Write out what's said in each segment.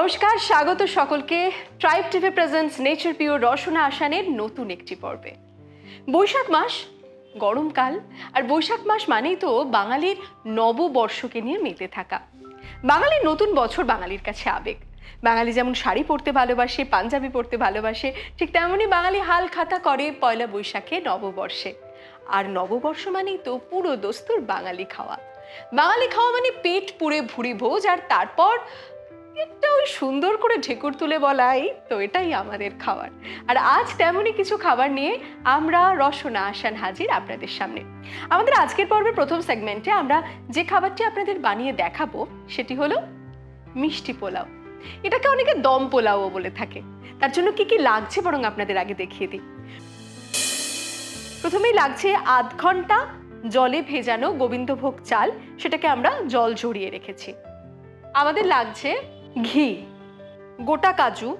নমস্কার, স্বাগত সকলকে। Tribe TV presents nature pure রসনা আসানের নতুন একটি পর্বে। বৈশাখ মাস গরমকাল, আর বৈশাখ মাস মানেই তো বাঙালির নববর্ষকে নিয়ে মেতে থাকা। বাঙালির নতুন বছর বাঙালির কাছে আবেগ। বাঙালি যেমন শাড়ি পরতে ভালোবাসে, পাঞ্জাবি পরতে ভালোবাসে, ঠিক তেমনই বাঙালি হাল খাতা করে পয়লা বৈশাখে নববর্ষে। আর নববর্ষ মানেই তো পুরো দস্তুর বাঙালি খাওয়া। বাঙালি খাওয়া মানে পেট পুড়ে ভুড়ি ভোজ, আর তারপর একটা ওই সুন্দর করে ঢেকুর তুলে বলাই তো এটাই আমাদের খাবার। আর আজ তেমনই কিছু খাবার নিয়ে আমরা রসনা আসান হাজির আপনাদের সামনে। আমাদের আজকের পর্বের প্রথম সেগমেন্টে আমরা যে খাবারটি আপনাদের বানিয়ে দেখাবো, সেটি হলো মিষ্টি পোলাও। এটাকে অনেকে দম পোলাও বলে থাকে। তার জন্য কি কি লাগছে বরং আপনাদের আগে দেখিয়ে দিই। প্রথমেই লাগছে আধ ঘণ্টা জলে ভেজানো গোবিন্দভোগ চাল, সেটাকে আমরা জল ঝরিয়ে রেখেছি। আমাদের লাগছে ঘি, গোটা কাজু,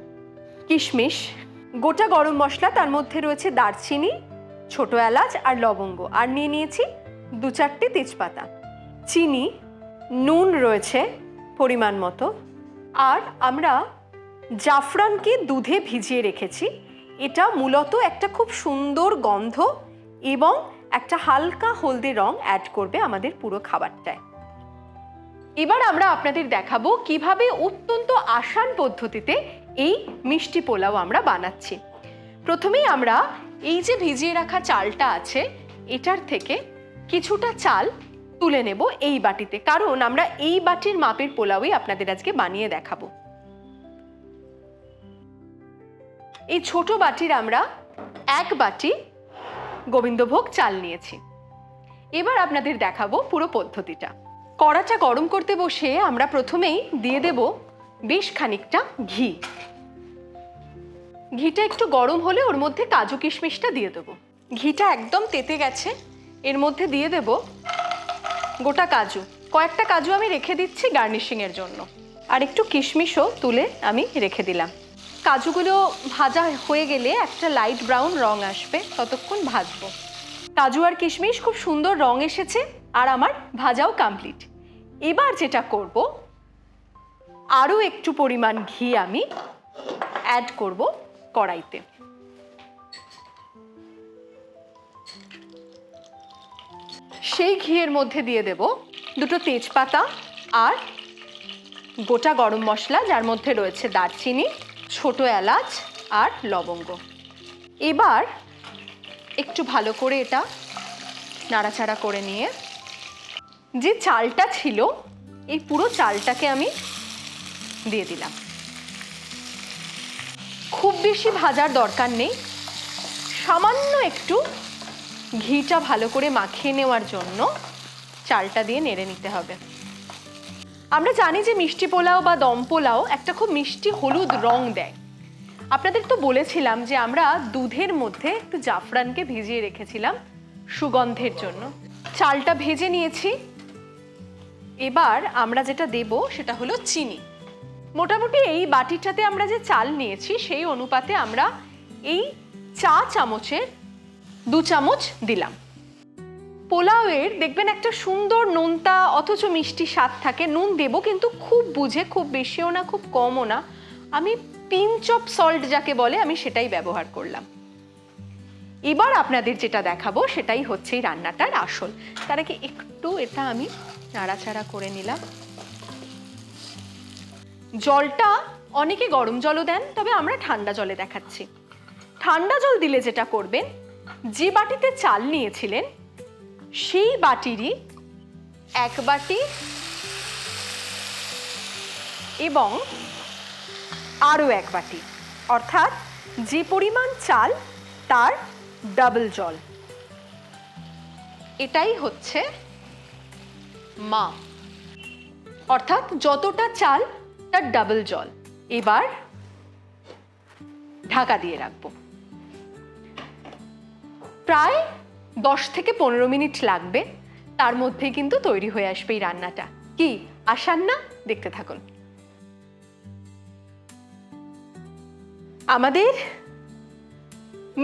কিশমিশ, গোটা গরম মশলা, তার মধ্যে রয়েছে দারচিনি, ছোট এলাচ আর লবঙ্গ। আর নিয়ে নিয়েছি দু চারটে তেজপাতা। চিনি, নুন রয়েছে পরিমাণ মতো। আর আমরা জাফরানকে দুধে ভিজিয়ে রেখেছি। এটা মূলত একটা খুব সুন্দর গন্ধ এবং একটা হালকা হলদে রং অ্যাড করবে আমাদের পুরো খাবারটায়। এবার আমরা আপনাদের দেখাবো কীভাবে অত্যন্ত আসান পদ্ধতিতে এই মিষ্টি পোলাও আমরা বানাচ্ছি। প্রথমেই আমরা এই যে ভিজিয়ে রাখা চালটা আছে, এটার থেকে কিছুটা চাল তুলে নেব এই বাটিতে। কারণ আমরা এই বাটির মাপের পোলাওই আপনাদের আজকে বানিয়ে দেখাবো। এই ছোট বাটির আমরা এক বাটি গোবিন্দভোগ চাল নিয়েছি। এবার আপনাদের দেখাবো পুরো পদ্ধতিটা। কড়াটা গরম করতে বসে আমরা প্রথমেই দিয়ে দেব বেশ খানিকটা ঘি। ঘিটা একটু গরম হলে ওর মধ্যে কাজু কিশমিশটা দিয়ে দেবো। ঘিটা একদম তেতে গেছে, এর মধ্যে দিয়ে দেব গোটা কাজু। কয়েকটা কাজু আমি রেখে দিচ্ছি গার্নিশিংয়ের জন্য। আর একটু কিশমিশও তুলে আমি রেখে দিলাম। কাজুগুলো ভাজা হয়ে গেলে একটা লাইট ব্রাউন রং আসবে, ততক্ষণ ভাজবো। কাজু আর কিশমিশ খুব সুন্দর রং এসেছে, আর আমার ভাজাও কমপ্লিট। এবার যেটা করব আরও একটু পরিমাণ ঘি আমি অ্যাড করব কড়াইতে। সেই ঘিয়ের মধ্যে দিয়ে দেব দুটো তেজপাতা আর গোটা গরম মশলা, যার মধ্যে রয়েছে দারচিনি, ছোট এলাচ আর লবঙ্গ। এবার একটু ভালো করে এটা নাড়াচাড়া করে নিয়ে যে চালটা ছিল, এই পুরো চালটাকে আমি দিয়ে দিলাম। খুব বেশি ভাজার দরকার নেই। সামান্য একটু ঘিটা ভালো করে মাখিয়ে নেওয়ার জন্য চালটা দিয়ে নেড়ে নিতে হবে। আমরা জানি যে মিষ্টি পোলাও বা দম পোলাও একটা খুব মিষ্টি হলুদ রং দেয়। আপনাদের তো বলেছিলাম যে আমরা দুধের মধ্যে একটু জাফরানকে ভিজিয়ে রেখেছিলাম সুগন্ধের জন্য। চালটা ভেজে নিয়েছি। এবার আমরা যেটা দেব সেটা হলো চিনি। মোটামুটি এই বাটিটাতে আমরা যে চাল নিয়েছি, সেই অনুপাতে আমরা এই চা চামচের দু চামচ দিলাম। পোলাওয়ের দেখবেন একটা সুন্দর নোনতা অথচ মিষ্টি স্বাদ থাকে। নুন দেবো কিন্তু খুব বুঝে, খুব বেশিও না, খুব কমও না। আমি পিঞ্চ অফ সল্ট যাকে বলে আমি সেটাই ব্যবহার করলাম। এবার আপনাদের যেটা দেখাবো, সেটাই হচ্ছে এই রান্নাটার আসল। তার আগে একটু এটা আমি নাড়াচাড়া করে নিলাম। জলটা অনেকে গরম জলও দেন, তবে আমরা ঠান্ডা জলে দেখাচ্ছি। ঠান্ডা জল দিলে যেটা করবেন, যে বাটিতে চাল নিয়েছিলেন, সেই বাটিরই এক বাটি এবং আরও এক বাটি। অর্থাৎ যে পরিমাণ চাল, তার ডাবল জল। এটাই হচ্ছে মা। অর্থাৎ যতটা চাল, তার ডাবল জল। এবার ঢাকা দিয়ে রাখব। প্রায় দশ থেকে পনেরো মিনিট লাগবে, তার মধ্যেই কিন্তু তৈরি হয়ে আসবে এই রান্নাটা। কি, আসান না? দেখতে থাকুন। আমাদের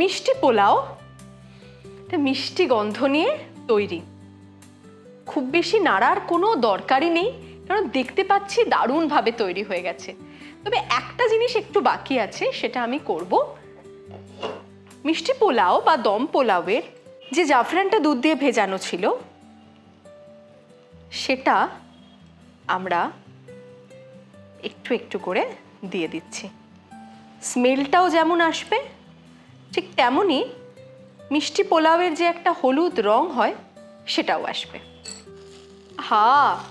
মিষ্টি পোলাও, একটা মিষ্টি গন্ধ নিয়ে তৈরি। খুব বেশি নাড়ার কোনো দরকারই নেই, কারণ দেখতে পাচ্ছি দারুণভাবে তৈরি হয়ে গেছে। তবে একটা জিনিস একটু বাকি আছে, সেটা আমি করব। মিষ্টি পোলাও বা দম পোলাওয়ের যে জাফরানটা দুধ দিয়ে ভেজানো ছিল, সেটা আমরা একটু একটু করে দিয়ে দিচ্ছি। স্মেলটাও যেমন আসবে ঠিক তেমনই মিষ্টি পোলাওয়ের যে একটা হলুদ রং হয়, সেটাও আসবে। হা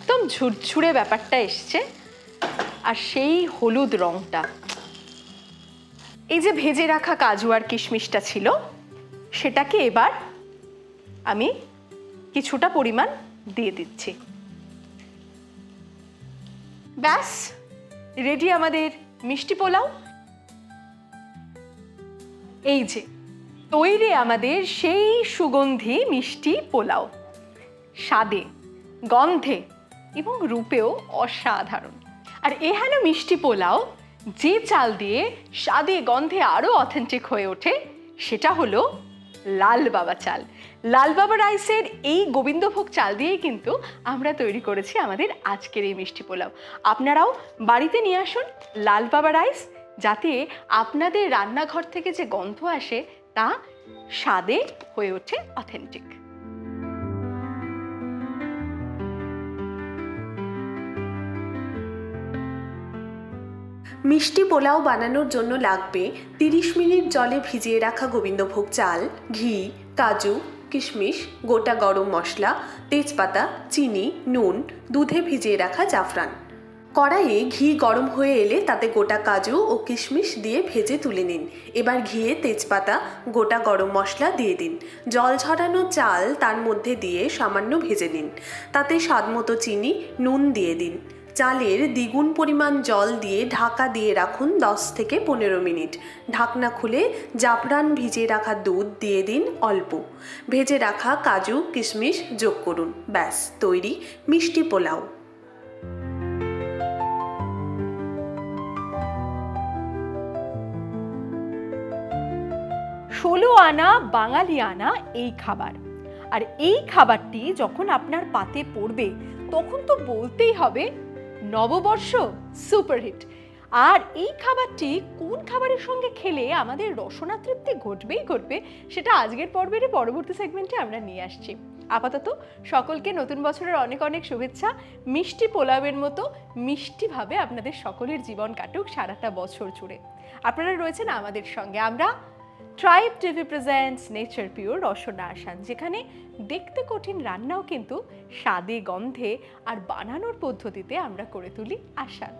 একদম ঝুরঝুরে ব্যাপারটা এসছে। আর সেই হলুদ রংটা। এই যে ভেজে রাখা কাজু আর কিশমিশটা ছিল, সেটাকে এবার আমি কিছুটা পরিমাণ দিয়ে দিচ্ছি। ব্যাস, রেডি আমাদের মিষ্টি পোলাও। এই যে, তৈরি আমাদের সেই সুগন্ধি মিষ্টি পোলাও। স্বাদে, গন্ধে এবং রূপেও অসাধারণ। আর এহেন মিষ্টি পোলাও, যে চাল দিয়ে স্বাদে গন্ধে আরও অথেন্টিক হয়ে ওঠে, সেটা হলো লাল বাবা চাল। লাল বাবা রাইসের এই গোবিন্দভোগ চাল দিয়েই কিন্তু আমরা তৈরি করেছি আমাদের আজকের এই মিষ্টি পোলাও। আপনারাও বাড়িতে নিয়ে আসুন লাল বাবা রাইস যাতে আপনাদের রান্নাঘর থেকে যে গন্ধ আসে তা স্বাদে হয়ে ওঠে অথেন্টিক মিষ্টি পোলাও বানানোর জন্য লাগবে তিরিশ মিনিট জলে ভিজিয়ে রাখা গোবিন্দভোগ চাল, ঘি, কাজু, কিশমিশ, গোটা গরম মশলা, তেজপাতা, চিনি, নুন, দুধে ভিজিয়ে রাখা জাফরান। কড়াইয়ে ঘি গরম হয়ে এলে তাতে গোটা কাজু ও কিশমিশ দিয়ে ভেজে তুলে নিন। এবার ঘিয়ে তেজপাতা, গোটা গরম মশলা দিয়ে দিন। জল ঝরানো চাল তার মধ্যে দিয়ে সামান্য ভেজে নিন। তাতে স্বাদমতো চিনি, নুন দিয়ে দিন। চালের দ্বিগুণ পরিমাণ জল দিয়ে ঢাকা দিয়ে রাখুন দশ থেকে পনেরো মিনিট। ঢাকনা খুলে জাফরান ভিজিয়ে রাখা দুধ দিয়ে দিন অল্প। ভেজে রাখা কাজু, কিশমিশ যোগ করুন। ব্যাস, তৈরি মিষ্টি পোলাও। ষোলো আনা বাঙালি আনা এই খাবার। আর এই খাবারটি যখন আপনার পাতে পড়বে, তখন তো বলতেই হবে নববর্ষ সুপারহিট। আর এই খাবারটি কোন খাবারের সঙ্গে খেলে আমাদের রসনা তৃপ্তি ঘটবেই ঘটবে, সেটা আজকের পর্বের পরবর্তী সেগমেন্টে আমরা নিয়ে আসছি। আপাতত সকলকে নতুন বছরের অনেক অনেক শুভেচ্ছা, মিষ্টি পোলাওয়ের মতো মিষ্টিভাবে আপনাদের সকলের জীবন কাটুক সারাটা বছর জুড়ে। আপনারা রয়েছেন আমাদের সঙ্গে। আমরা Tribe TV presents nature pure রসনা আসান, যেখানে দেখতে কঠিন রান্নাও কিন্তু স্বাদে গন্ধে আর বানানোর পদ্ধতিতে আমরা করে তুলি আসান।